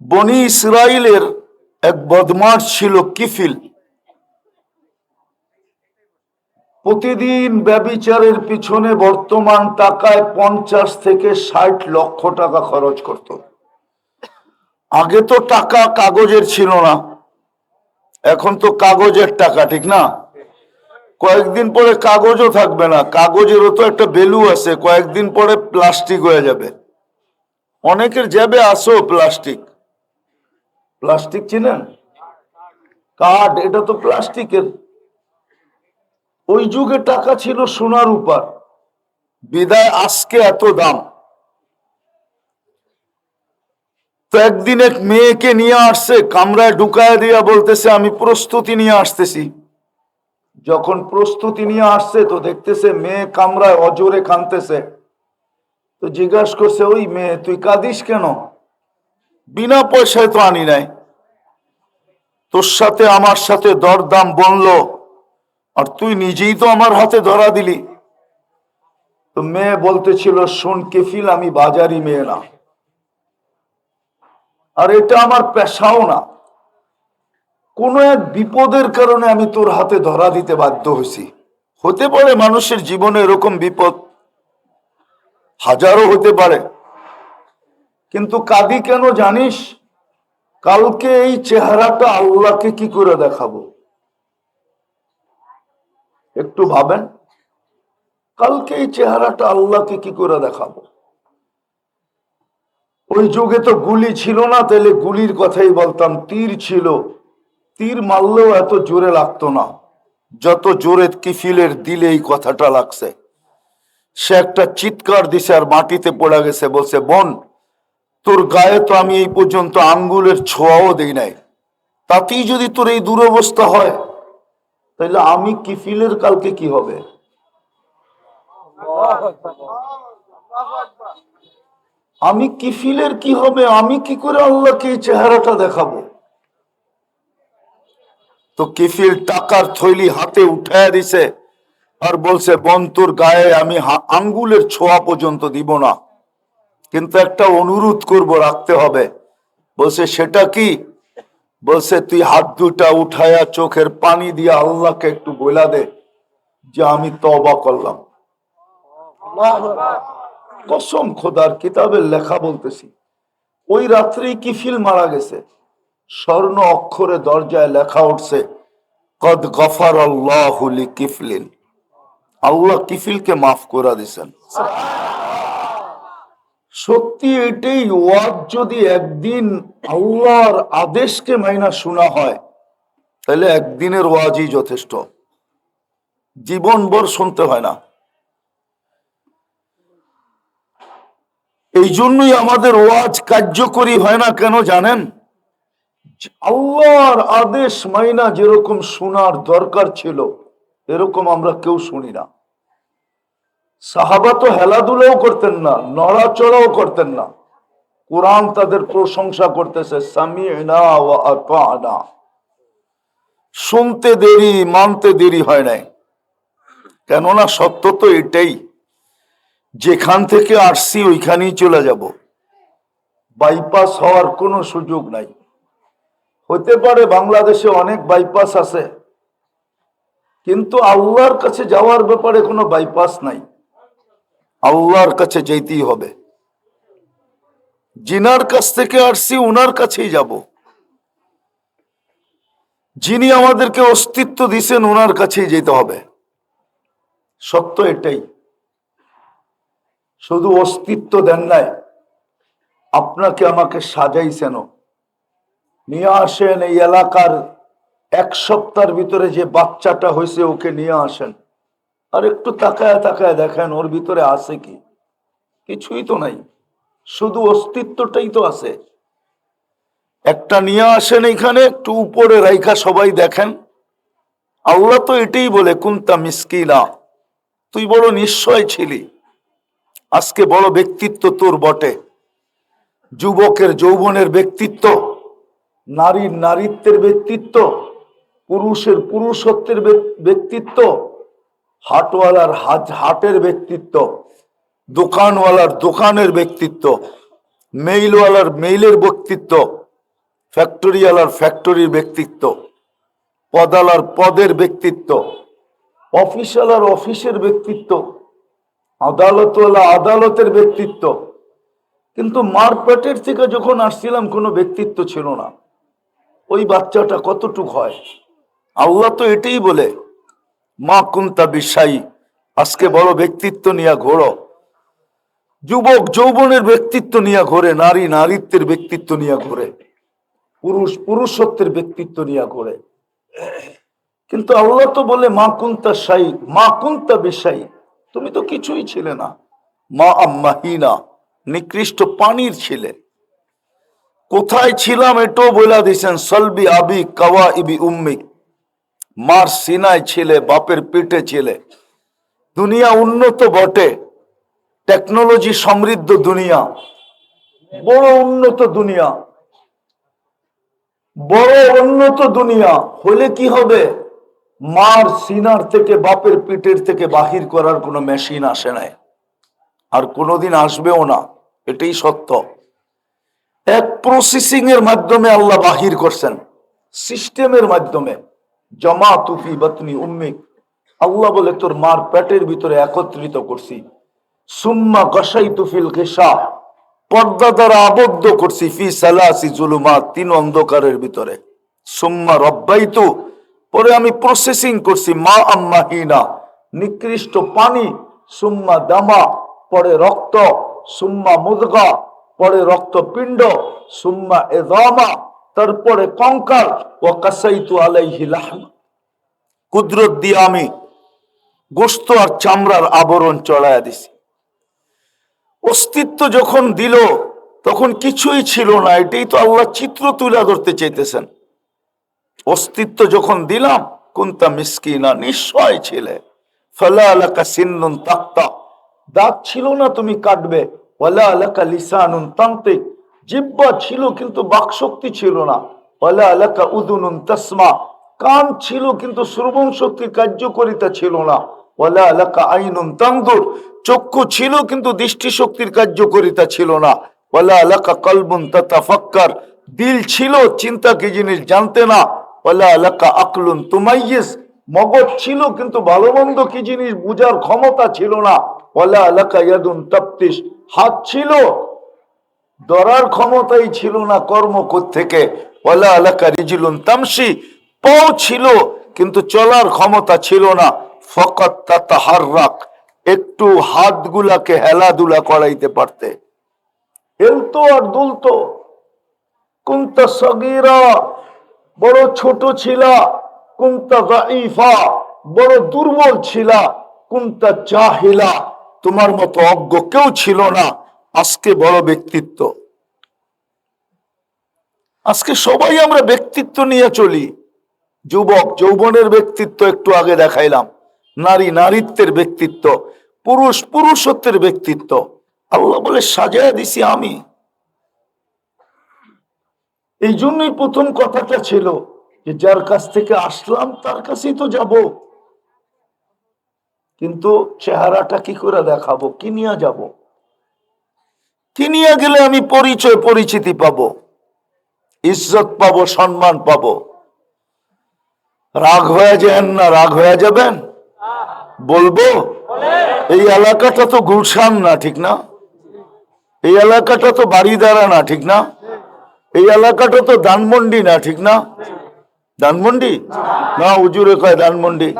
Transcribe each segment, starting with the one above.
বনি ইসরায়েলের এক বদমাস ছিল কিফিল। প্রতিদিন ব্যবিচারের পিছনে বর্তমান টাকায় পঞ্চাশ থেকে ষাট লক্ষ টাকা খরচ করত। আগে তো টাকা কাগজের ছিল না, এখন তো কাগজের টাকা, ঠিক না? কয়েকদিন পরে কাগজও থাকবে না, কাগজেরও তো একটা ভ্যালু আছে, কয়েকদিন পরে প্লাস্টিক হয়ে যাবে। অনেকের যাবে আসো প্লাস্টিক প্লাস্টিক চিনেন? কাঠ এটা তো প্লাস্টিকের। ওই যুগে টাকা ছিল সোনার উপর বিদায় আজকে এত দাম। তো একদিন এক মেয়েকে নিয়ে আসছে, কামরায় ঢুকায় দিয়া বলতেছে, আমি প্রস্তুতি নিয়ে আসতেছি। যখন প্রস্তুতি নিয়ে আসছে, তো দেখতেছে মেয়ে কামরায় অজোরে কানতেছে তো জিজ্ঞাসা করছে, ওই মেয়ে, তুই কাঁদিস কেন? বিনা পয়সায় তো আনি নাই। তোর সাথে, আমার সাথে দরদাম বলল আর তুই নিজেই তো আমার হাতে ধরা দিলি। তো মেয়ে বলতেছিল, শোন কেফিল, আমি বাজারি মেয়ে না। আর এটা আমার পেশাও না। কোনো এক বিপদের কারণে আমি তোর হাতে ধরা দিতে বাধ্য হয়েছি। হতে পারে মানুষের জীবনে এরকম বিপদ হাজারও হতে পারে। কিন্তু কাদি কেন জানিস? কালকে এই চেহারাটা আল্লাহকে কি করে দেখাবো? একটু ভাবেন, কালকে এই চেহারাটা আল্লাহকে কি করে দেখাবো? ওই যুগে তো গুলি ছিল না, তাহলে গুলির কথাই বলতাম, তীর ছিল। তীর মারলেও এত জোরে লাগতো না, যত জোরে কিফিলের দিলে এই কথাটা লাগছে। সে একটা চিৎকার দিছে আর মাটিতে পড়ে গেছে, বলছে, বোন তোর গায়ে তো আমি এই পর্যন্ত আঙ্গুলের ছোঁয়াও দেই নাই। তাতেই যদি তোর এই দুরবস্থা হয় তাহলে আমি কিফিলের কালকে কি হবে? আমি কিফিলের কি হবে? আমি কি করে আল্লাহকে এই চেহারাটা দেখাবো? তো কিফিল টাকার থৈলি হাতে উঠায় দিছে আর বলছে বন্তুর গায়ে আমি আঙ্গুলের ছোঁয়া পর্যন্ত দিব না। কিন্তু একটা অনুরোধ করব, রাখতে হবে। বলছে, সেটা কি? বলছে, তুই হাত দুটা উঠায়া চোখের পানি দিয়ে আল্লাহকে একটু বলা দে, যে আমি তবা করলাম। কসম খোদার কিতাবের লেখা বলতেছি, ওই রাত্রেই কিফিল মারা গেছে। স্বর্ণ অক্ষরে দরজায় লেখা উঠছে, কদ গফার আল্লাহ কিফলিন আল্লাহ কিফিলকে মাফ করে দিছেন। সত্যি এটাই ওয়াজ যদি একদিন আল্লাহর আদেশকে মাইনা শোনা হয়, তাহলে একদিনের ওয়াজই যথেষ্ট। জীবনভর শুনতে হয় না। এই জন্যই আমাদের ওয়াজ কার্যকরী হয় না কেন জানেন? আল্লাহর আদেশ মাইনা যেরকম শোনার দরকার ছিল, এরকম আমরা কেউ শুনি না। সাহাবা তো হেলাধুলাও করতেন না, নড়াচড়াও করতেন না। কোরআন তাদের প্রশংসা করতেছে শুনতে দেরি, মানতে দেরি হয় নাই। কেননা সত্য তো এটাই, যেখান থেকে আসছি ওইখানেই চলে যাব। বাইপাস হওয়ার কোনো সুযোগ নাই। হতে পারে বাংলাদেশে অনেক বাইপাস আছে, কিন্তু আল্লাহর কাছে যাওয়ার ব্যাপারে কোনো বাইপাস নাই। আল্লাহর কাছে যেতেই হবে। জিনার কাছ থেকে আসছি, উনার কাছেই যাব। যিনি আমাদেরকে অস্তিত্ব দিছেন ওনার কাছেই যেতে হবে। সত্য এটাই। শুধু অস্তিত্ব দেন নাই, আপনাকে আমাকে সাজাইছেন। নিয়ে আসেন এই এলাকার এক সপ্তাহের ভিতরে যে বাচ্চাটা হয়েছে, ওকে নিয়ে আসেন। আর একটু তাকায় তাকায় দেখেন, ওর ভিতরে আছে কি? কিছুই তো নাই। শুধু অস্তিত্বটাই তো আছে। একটা নিয়ে আসেন এখানে, একটু উপরে রাইখা সবাই দেখেন। আল্লাহ তো এটাই বলে, কুন্তা মিসকিনা। তুই বড় নিশ্চয় ছিলি। আজকে বড় ব্যক্তিত্ব তোর বটে। যুবকের, যৌবনের ব্যক্তিত্ব, নারীর নারীত্বের ব্যক্তিত্ব, পুরুষের পুরুষত্বের ব্যক্তিত্ব হাটওয়ালার হাট হাটের ব্যক্তিত্ব, দোকানওয়ালার দোকানের ব্যক্তিত্ব মেইলওয়ালার মেইলের ব্যক্তিত্ব ফ্যাক্টরিয়ালার ফ্যাক্টরির ব্যক্তিত্ব, পদালার পদের ব্যক্তিত্ব অফিসালার অফিসের ব্যক্তিত্ব, আদালতওয়ালা আদালতের ব্যক্তিত্ব। কিন্তু মারপেটের থেকে যখন আসছিলাম, কোনো ব্যক্তিত্ব ছিল না। ওই বাচ্চাটা কতটুক হয়? আল্লাহ তো এটাই বলে মা কুন্তা বিশ্বায়ী আজকে বড় ব্যক্তিত্ব নিয়ে ঘোরো। যুবক যৌবনের ব্যক্তিত্ব নিয়ে ঘোরে, নারী নারীত্বের ব্যক্তিত্ব নিয়ে ঘোরে, পুরুষ পুরুষত্বের ব্যক্তিত্ব নিয়ে ঘোরে। কিন্তু আল্লাহ তো বলে, মা কুন্তা সাই, মা কুন্তা বেশাই, তুমি তো কিছুই ছিলে না। মা আম্মাহিনা নিকৃষ্ট পানির ছিলে। কোথায় ছিলাম এটাও বলে দিয়েছেন সলবি আবি কাওয়া ইবি উম্মিক। মার সিনায় ছিলে, বাপের পেটে ছিলে। দুনিয়া উন্নত বটে। টেকনোলজি সমৃদ্ধ দুনিয়া। বড় উন্নত দুনিয়া। বড় উন্নত দুনিয়া। হলে কি হবে? মার সিনার থেকে, বাপের পিঠের থেকে বাহির করার কোনো মেশিন আসে নাই। আর কোনোদিন আসবেও না। এটাই সত্য। এক প্রসেসিং এর মাধ্যমে আল্লাহ বাহির করছেন। সিস্টেমের মাধ্যমে। জমা তুফি বাতনি উম্মিক আল্লাহ বলে, তোর মার পেটের ভিতরে একত্রিত করছি। সুম্মা গসাই তুফিল ঘেসা পর্দা দ্বারা আবদ্ধ করছি ফি সালাসি জুলুমা তিন অন্ধকারের ভিতরে। সুম্মা রব্বাইতু। পরে আমি প্রসেসিং করছি, মা আম্মা হিনা। নিকৃষ্ট পানি, সুম্মা দামা, পরে রক্ত। সুম্মা মুদগা, পরে রক্তপিণ্ড। সুম্মা এদামা তারপরে কঙ্কাল ও কাসাইতু আলাইহি লাহম কুদরত দিয়ে আমি গোস্ত আর চামড়ার আবরণ চড়াইয়া দিছি। অস্তিত্ব যখন দিল, তখন কিছুই ছিল না, এটাই তো আল্লাহ চিত্র তুলে ধরতে চাইতেছেন। অস্তিত্ব যখন দিলাম, কুন্তা মিসকিনা নিশ্চয় ছিলে। ফলা আলাকা সিন্নুন তাক্তা দাঁত ছিল না, তুমি কাটবে ওয়ালা আলাকা লিসানুন তান্ত্রিক জিব্বা ছিল কিন্তু বাকশক্তি ছিল না। আলাকা উদুনুন তসমা। কান ছিল কিন্তু শ্রবণ শক্তি কার্যকরিতা ছিল না। ওয়ালা আলাকা আইনুন তান্দুর চক্ষু ছিল কিন্তু দৃষ্টি শক্তির কার্যকরিতা ছিল না। ওয়ালা আলাকা কলবুন তাতাফাক্কার। দিল ছিল, চিন্তা কি জিনিস জানতে না। ওয়ালা আলাকা আকলুন তুমাইয়িস মগজ ছিল কিন্তু ভালো মন্দ কি জিনিস বুঝার ক্ষমতা ছিল না। ওয়ালা আলাকা ইয়াদুন তাপ্তিস হাত ছিল ধরার ক্ষমতাই ছিল না, কর্ম থেকে ওয়ালা আলাকা রিজিলুন তামসি পাও ছিল, কিন্তু চলার ক্ষমতা ছিল না। ফকত তাতাহার রাখ একটু হাতগুলাকে হেলাধুলা করাইতে পারতে। হেলতো আর দুলতো। কুন্তা সগিরা, বড় ছোট ছিলা। কুন্তা গাইফা বড় দুর্বল ছিলা। কুন্তা জাহিলা, তোমার মতো অজ্ঞ কেউ ছিল না। আজকে বড় ব্যক্তিত্ব। আজকে সবাই আমরা ব্যক্তিত্ব নিয়ে চলি। যুবক যৌবনের ব্যক্তিত্ব একটু আগে দেখাইলাম। নারী নারীত্বের ব্যক্তিত্ব, পুরুষ পুরুষত্বের ব্যক্তিত্ব। আল্লাহ বলে, সাজায় দিছি আমি। এই জন্যই প্রথম কথাটা ছিল যে, যার কাছ থেকে আসলাম, তার কাছেই তো যাব। কিন্তু চেহারাটা কি করে দেখাবো? কি নিয়ে যাব? নিয়ে গেলে আমি পরিচয়, পরিচিতি পাব, ইজ্জত পাবো, সম্মান পাবো। রাগ হয়ে যান না, রাগ হয়ে যাবেন? বলব? এই এলাকাটা তো গুলশান না, ঠিক না? এই এলাকাটা তো বাড়িদারা না, ঠিক না? এই এলাকাটা তো ধানমন্ডি না, ঠিক না? ধানমন্ডি? না উজুরে কয় ধানমন্ডি।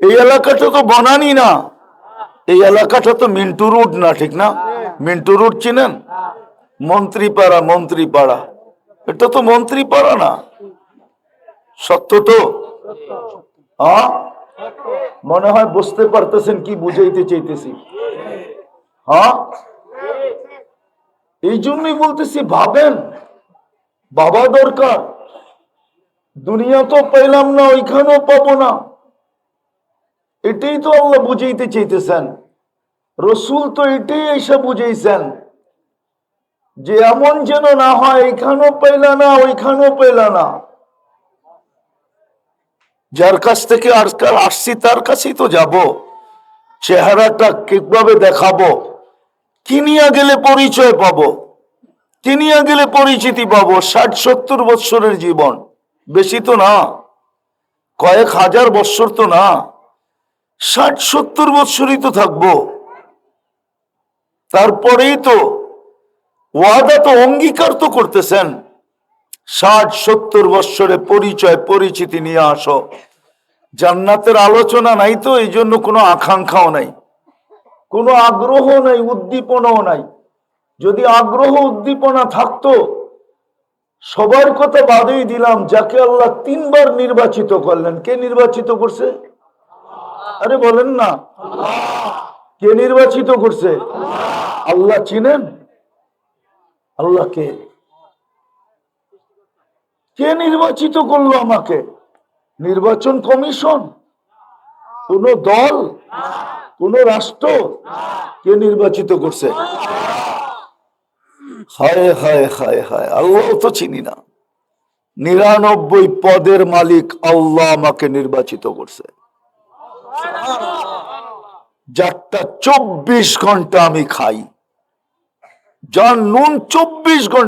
এই এলাকাটা তো বনানি না। এই এলাকাটা তো মিন্টু রুট না ঠিক না? মিন্টু রুট চিনেন? মন্ত্রীপাড়া মন্ত্রীপাড়া। এটা তো মন্ত্রীপাড়া না? সত্য তো? হ্যাঁ? মনে হয় বুঝতে পারতেছেন কি বুঝাইতে চাইতেছি। হ্যাঁ? এই জন্যই বলতেছি ভাবেন বাবা দরকার। দুনিয়া তো পেলাম না ওইখানেও পাবো না। এটাই তো আল্লাহ বুঝাইতে চাইতেছেন। রসুল তো এটাই এসে বুঝাইছেন যে এমন যেন না হয়, এখানেও পেলা না, ওইখানেও পেলা না। যার কাছ থেকে আজকাল আসছি, তার কাছেই তো যাব। চেহারাটা কীভাবে দেখাবো? কি নিয়ে গেলে পরিচয় পাবো? কিনিয়া গেলে পরিচিতি পাবো? ষাট, সত্তর বৎসরের জীবন। বেশি তো না। কয়েক হাজার বৎসর তো না। ষাট সত্তর বৎসরই তো থাকব। তারপরেই তো ওয়াদা তো অঙ্গীকার তো করতেছেন। ষাট সত্তর বৎসরে পরিচয়, পরিচিতি নিয়ে আসো। জান্নাতের আলোচনা নাই তো, এই জন্য কোনো আকাঙ্ক্ষাও নাই। কোনো আগ্রহ নাই, উদ্দীপনাও নাই। যদি আগ্রহ, উদ্দীপনা থাকতো, সবার কথা বাদেই দিলাম, যাকে আল্লাহ তিনবার নির্বাচিত করলেন। কে নির্বাচিত করছে? আরে বলেন না। কে নির্বাচিত করছে? আল্লাহ চিনেন? আল্লাহ কে? কে নির্বাচিত করল আমাকে? নির্বাচন কমিশন? কোন দল? কোন রাষ্ট্র? কে নির্বাচিত করছে? হায় হায় হায় হায়। আল্লাহ তো চিনি না। নিরানব্বই পদের মালিক আল্লাহ আমাকে নির্বাচিত করছে। যারটা চব্বিশ ঘণ্টা আমি খাই। যার নুন চব্বিশ ঘণ্টা